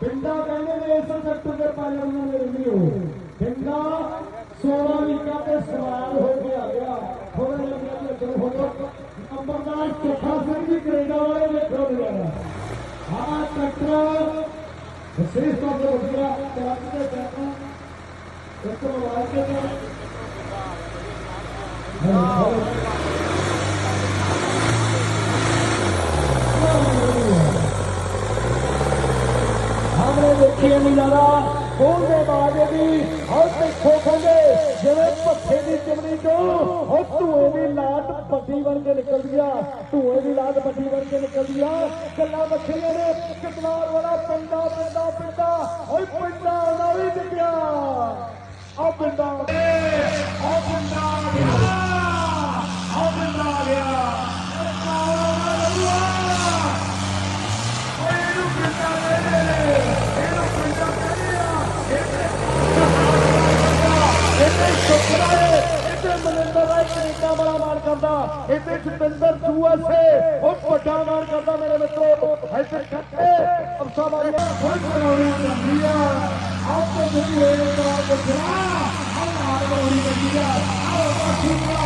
बिंदा कहने में ऐसा सेक्टर पाले में नहीं हो। बिंदा सोलह मीटर के सवाल हो गया गया। थोड़ा अंबरनाथ चोखा सिंह भी करेगा वाले में खो गया हाँ सेक्टर विशेष तौर पर गया। कराची के जाना सेक्टर वाले के ਰੁਪਏ ਨਹੀਂ ਜ਼ਿਆਦਾ ਬੋਲਦੇ ਬਾਜੇ ਦੀ ਹਰ ਤੇ ਖੋਖਾਂਗੇ ਜਿਵੇਂ ਪੱਖੇ ਦੀ ਚਿਮਨੀ ਤੋਂ ਉਹ ਧੂਏ ਦੀ ਲਾਟ ਪੱਟੀ ਬਣ ਕੇ ਨਿਕਲਦੀ ਆ ਧੂਏ ਦੀ ਲਾਟ ਪੱਟੀ ਬਣ ਕੇ ਨਿਕਲਦੀ ਆ ਗੱਲਾਂ ਬੱਖੀਆਂ ਨੇ ਕਿਤਵਾਰ ਵਾਲਾ ਪਿੰਡਾ ਕਰਦਾ ਇੱਥੇ ਜਤਿੰਦਰ ਯੂਐਸਏ ਉਹ ਵੱਡਾ ਮਾਣ ਕਰਦਾ ਮੇਰੇ ਮਿੱਤਰੋ ਇੱਥੇ ਕੱਟੇ ਅਫਸਾ ਮਾਰੀਆ ਖੁਦ ਬਣਾਉਣੀ ਜਾਂਦੀ ਆ ਆਪ ਤੋਂ ਜਿਹੜੀ ਹੋਏ ਤਾਂ ਬਚਣਾ ਆਹ ਨਾਲ ਬਣਾਉਣੀ ਜਾਂਦੀ ਆ ਆਹ ਬਾਕੀ